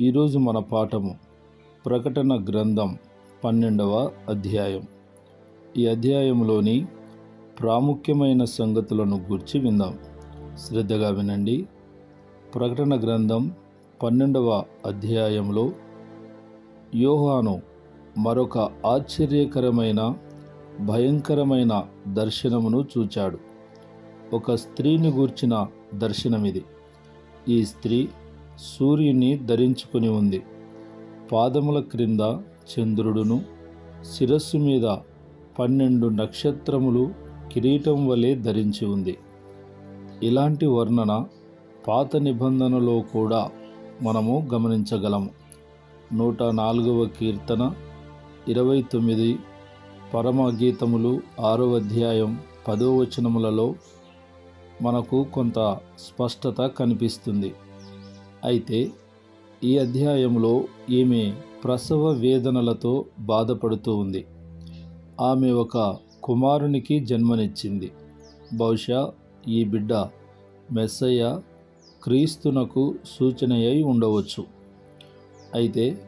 ఈరోజు మన పాఠము ప్రకటన గ్రంథం పన్నెండవ అధ్యాయం. ఈ అధ్యాయంలోని ప్రాముఖ్యమైన సంగతులను గుర్చి విందాం. శ్రద్ధగా వినండి. ప్రకటన గ్రంథం పన్నెండవ అధ్యాయంలో యోహాను మరొక ఆశ్చర్యకరమైన భయంకరమైన దర్శనమును చూచాడు. ఒక స్త్రీని గూర్చిన దర్శనమిది. ఈ స్త్రీ సూర్యుని ధరించుకుని ఉంది. పాదముల క్రింద చంద్రుడును శిరస్సు మీద పన్నెండు నక్షత్రములు కిరీటం వలె ధరించి ఉంది. ఇలాంటి వర్ణన పాత నిబంధనలో కూడా మనము గమనించగలము నూట నాలుగవ కీర్తన ఇరవై తొమ్మిది పరమగీతములు ఆరో అధ్యాయం పదో వచనములలో మనకు కొంత స్పష్టత కనిపిస్తుంది. అయితే ఈ అధ్యాయంలో ఈమె ప్రసవ వేదనలతో బాధపడుతూ ఉంది. ఆమె ఒక కుమారునికి జన్మనిచ్చింది. బహుశా ఈ బిడ్డ మెస్సయ్య క్రీస్తునకు సూచన అయి ఉండవచ్చు. అయితే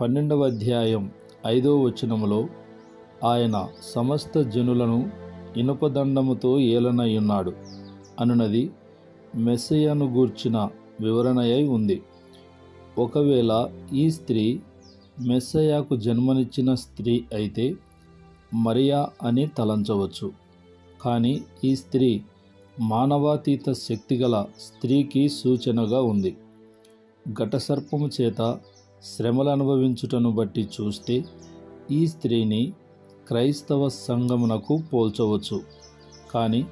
పన్నెండవ అధ్యాయం ఐదవ వచనములో ఆయన సమస్త జనులను ఇనుపదండముతో ఏలనయ్యున్నాడు అనునది మెస్సయ్యను గూర్చిన వివరణయై ఉంది. ఒకవేళ ఈ స్త్రీ మెస్సయాకు జన్మనిచ్చిన స్త్రీ అయితే మరియా అని తలంచవచ్చు. కానీ ఈ స్త్రీ మానవాతీత శక్తిగల స్త్రీకి సూచనగా ఉంది. ఘటసర్పము చేత శ్రమలు అనుభవించుటను బట్టి చూస్తే ఈ స్త్రీని క్రైస్తవ సంఘమునకు పోల్చవచ్చు. కానీ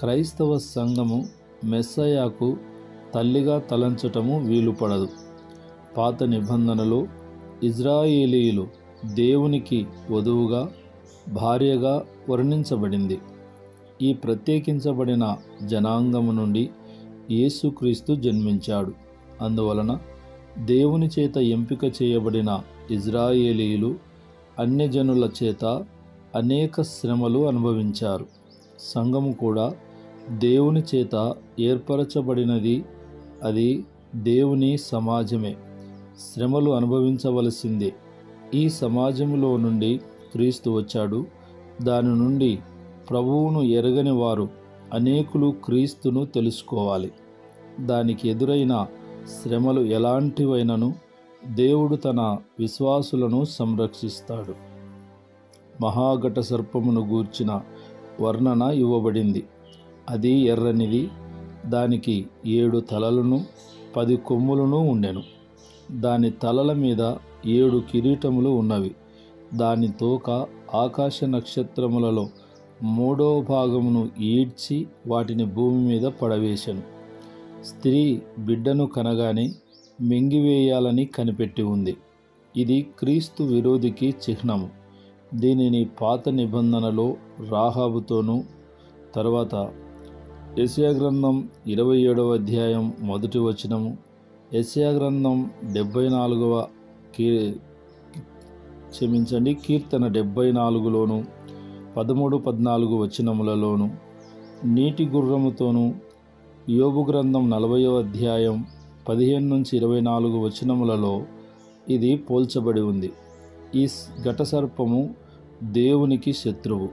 క్రైస్తవ సంఘము మెస్సయాకు తల్లిగా తలంచటము వీలుపడదు. పాత నిబంధనలో ఇజ్రాయేలీయులు దేవునికి వధువుగా భార్యగా వర్ణించబడింది. ఈ ప్రత్యేకించబడిన జనాంగము నుండి యేసుక్రీస్తు జన్మించాడు. అందువలన దేవుని చేత ఎంపిక చేయబడిన ఇజ్రాయేలీయులు అన్యజనుల చేత అనేక శ్రమలు అనుభవించారు. సంఘము కూడా దేవుని చేత ఏర్పరచబడినది అది దేవుని సమాజమే. శ్రమలు అనుభవించవలసిందే. ఈ సమాజంలో నుండి క్రీస్తు వచ్చాడు. దాని నుండి ప్రభువును ఎరగని వారు అనేకులు క్రీస్తును తెలుసుకోవాలి. దానికి ఎదురైన శ్రమలు ఎలాంటివైనను దేవుడు తన విశ్వాసులను సంరక్షిస్తాడు. మహాఘట సర్పమును గూర్చిన వర్ణన ఇవ్వబడింది. అది ఎర్రనిది దానికి ఏడు తలలను పది కొమ్ములను ఉండెను. దాని తలల మీద ఏడు కిరీటములు ఉన్నవి. దాని తోక ఆకాశ నక్షత్రములలో మూడో భాగమును ఈడ్చి వాటిని భూమి మీద పడవేశాను. స్త్రీ బిడ్డను కనగానే మింగివేయాలని కనిపెట్టి ఉంది. ఇది క్రీస్తు విరోధికి చిహ్నము. దీనిని పాత నిబంధనలో రాహాబుతోనూ తర్వాత యశయా గ్రంథం ఇరవై ఏడవ అధ్యాయం మొదటి వచనము. యశయా గ్రంథం డెబ్భై నాలుగవ కీ క్షమించండి కీర్తన డెబ్భై నాలుగులోను పదమూడు పద్నాలుగు వచనములలోను నీటి గుర్రముతోనూ యోబు గ్రంథం నలభైవ అధ్యాయం పదిహేను నుంచి ఇరవై నాలుగు వచనములలో ఇది పోల్చబడి ఉంది. ఈ ఘటసర్పము దేవునికి శత్రువు.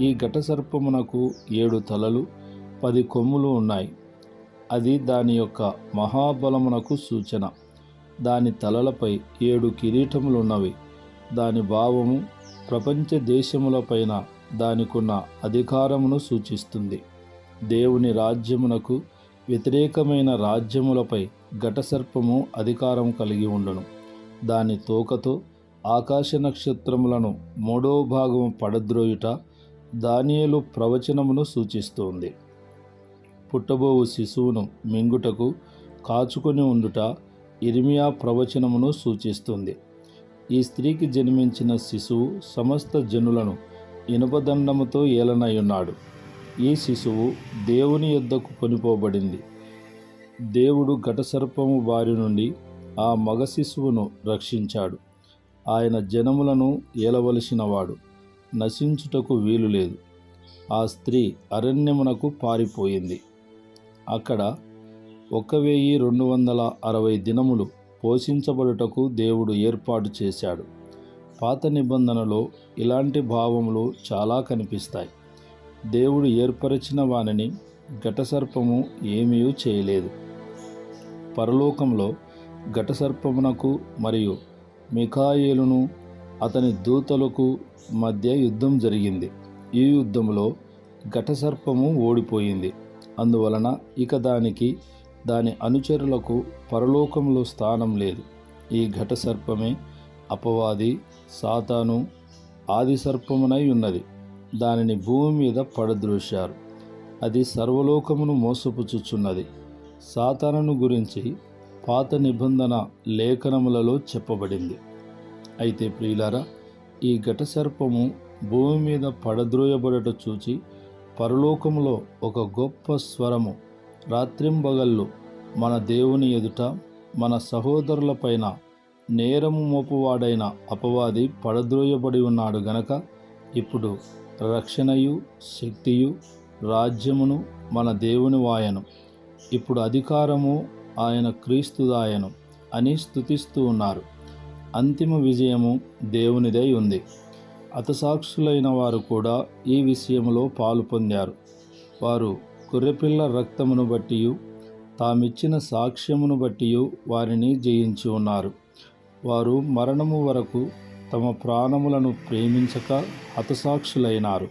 ఈ ఘటసర్పమునకు ఏడు తలలు పది కొమ్ములు ఉన్నాయి. అది దాని యొక్క మహాబలమునకు సూచన. దాని తలలపై ఏడు కిరీటములున్నవి. దాని భావము ప్రపంచ దేశములపైన దానికున్న అధికారమును సూచిస్తుంది. దేవుని రాజ్యమునకు వ్యతిరేకమైన రాజ్యములపై ఘటసర్పము అధికారం కలిగి ఉండును. దాని తోకతో ఆకాశ నక్షత్రములను మూడో భాగము పడద్రోయుట దానియలు ప్రవచనమును సూచిస్తోంది. పుట్టబోవు శిశువును మింగుటకు కాచుకొని ఉండుట ఇర్మియా ప్రవచనమును సూచిస్తుంది. ఈ స్త్రీకి జన్మించిన శిశువు సమస్త జనులను ఇనుపదండముతో ఏలనయ్యున్నాడు ఈ శిశువు దేవుని యొద్దకు కొనిపోబడింది. దేవుడు ఘటసర్పము బారి నుండి ఆ మగ శిశువును రక్షించాడు. ఆయన జనములను ఏలవలసినవాడు నశించుటకు వీలు లేదు ఆ స్త్రీ అరణ్యమునకు పారిపోయింది. అక్కడ ఒక వెయ్యి రెండు వందల అరవై దినములు పోషించబడుటకు దేవుడు ఏర్పాటు చేశాడు. పాత నిబంధనలో ఇలాంటి భావములు చాలా కనిపిస్తాయి. దేవుడు ఏర్పరిచిన వానిని ఘటసర్పము ఏమీ చేయలేదు. పరలోకంలో ఘటసర్పమునకు మరియు మిఖాయేలును అతని దూతలకు మధ్య యుద్ధం జరిగింది. ఈ యుద్ధంలో ఘటసర్పము ఓడిపోయింది. అందువలన ఇక దానికి దాని అనుచరులకు పరలోకంలో స్థానం లేదు. ఈ ఘటసర్పమే అపవాది సాతాను ఆది సర్పమునై ఉన్నది. దానిని భూమి మీద పడద్రోశారు. అది సర్వలోకమును మోసపుచ్చుచున్నది. సాతానును గురించి పాత నిబంధన లేఖనములలో చెప్పబడింది. అయితే ప్రియులారా ఈ ఘటసర్పము భూమి మీద పడద్రోయబడట చూచి పరలోకములో ఒక గొప్ప స్వరము రాత్రింబగళ్ళు మన దేవుని ఎదుట మన సహోదరులపైన నేరము మోపువాడైన అపవాది పడద్రోయబడి ఉన్నాడు గనక ఇప్పుడు రక్షణయు శక్తియు రాజ్యమును మన దేవుని వాయను. ఇప్పుడు అధికారము ఆయన క్రీస్తుదాయను అని స్తుతిస్తూ ఉన్నారు. అంతిమ విజయము దేవునిదై ఉంది. అతసాక్షులైన వారు కూడా ఈ విషయంలో పాలు పొందారు. వారు గొర్రెపిల్ల రక్తమును బట్టి తామిచ్చిన సాక్ష్యమును బట్టి వారిని జయించి ఉన్నారు. వారు మరణము వరకు తమ ప్రాణములను ప్రేమించక హతసాక్షులైనారు.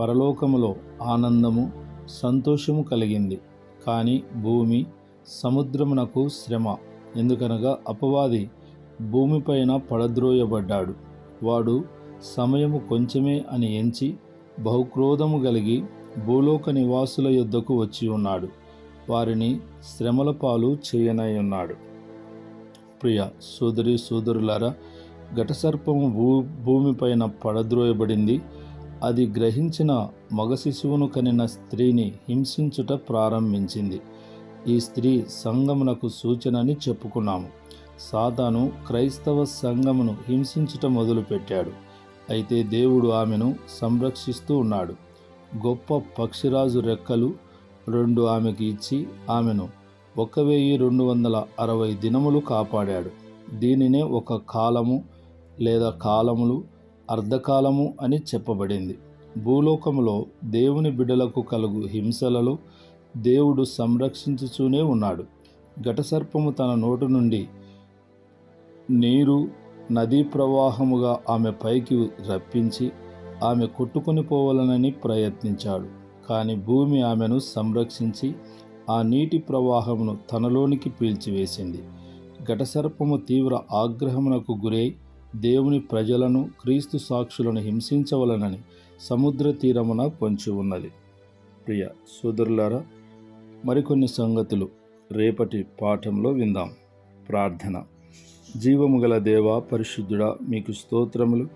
పరలోకములో ఆనందము సంతోషము కలిగింది. కానీ భూమి సముద్రమునకు శ్రమ ఎందుకనగా అపవాది భూమిపైన పడద్రోయబడ్డాడు. వాడు సమయము కొంచెమే అని ఎంచి బహుక్రోధము కలిగి భూలోక నివాసుల యొద్దకు వచ్చి ఉన్నాడు. వారిని శ్రమల పాలు చేయనై ఉన్నాడు. ప్రియ సోదరి సోదరులారా ఘటసర్పము భూ భూమిపైన పడద్రోయబడింది. అది గ్రహించిన మగ శిశువును కనిన స్త్రీని హింసించుట ప్రారంభించింది. ఈ స్త్రీ సంగమునకు సూచనని చెప్పుకున్నాము. సాతాను క్రైస్తవ సంఘమును హింసించుట మొదలుపెట్టాడు. అయితే దేవుడు ఆమెను సంరక్షిస్తూ ఉన్నాడు. గొప్ప పక్షిరాజు రెక్కలు రెండు ఆమెకి ఇచ్చి ఆమెను ఒక వెయ్యి రెండు వందల అరవై దినములు కాపాడాడు. దీనినే ఒక కాలము లేదా కాలములు అర్ధకాలము అని చెప్పబడింది. భూలోకములో దేవుని బిడ్డలకు కలుగు హింసలలో దేవుడు సంరక్షించుచూనే ఉన్నాడు. ఘటసర్పము తన నోటు నుండి నీరు నదీ ప్రవాహముగా ఆమె పైకి రప్పించి ఆమె కొట్టుకుని పోవాలనని ప్రయత్నించాడు. కానీ భూమి ఆమెను సంరక్షించి ఆ నీటి ప్రవాహమును తనలోనికి పీల్చివేసింది. ఘటసర్పము తీవ్ర ఆగ్రహమునకు గురై దేవుని ప్రజలను క్రీస్తు సాక్షులను హింసించవలనని సముద్ర తీరమున పొంచి ఉన్నది. ప్రియ సోదరులారా మరికొన్ని సంగతులు రేపటి పాఠంలో విందాం. ప్రార్థన. జీవము గల దేవ పరిశుద్ధుడా మీకు స్తోత్రములు.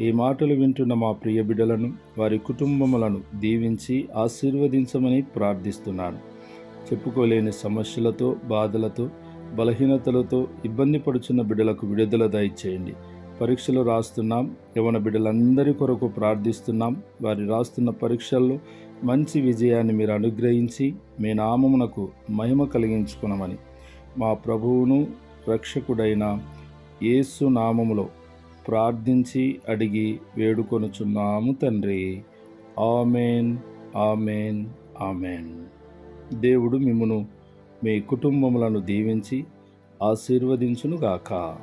ఈ మాటలు వింటున్న మా ప్రియ బిడ్డలను వారి కుటుంబములను దీవించి ఆశీర్వదించమని ప్రార్థిస్తున్నాను. చెప్పుకోలేని సమస్యలతో బాధలతో బలహీనతలతో ఇబ్బంది పడుచున్న బిడ్డలకు విడుదల దయచేయండి. పరీక్షలు రాస్తున్నాం యవన బిడ్డలందరి కొరకు ప్రార్థిస్తున్నాం. వారి రాస్తున్న పరీక్షల్లో మంచి విజయాన్ని మీరు అనుగ్రహించి మీ నామమునకు మహిమ కలిగించుకునమని. మా ప్రభువును రక్షకుడైన యేసు నామములో ప్రార్థించి అడిగి వేడుకొనుచున్నాము తండ్రి. Amen amen amen. దేవుడు మిమ్మును మీ కుటుంబములను దీవించి ఆశీర్వదించునుగాక.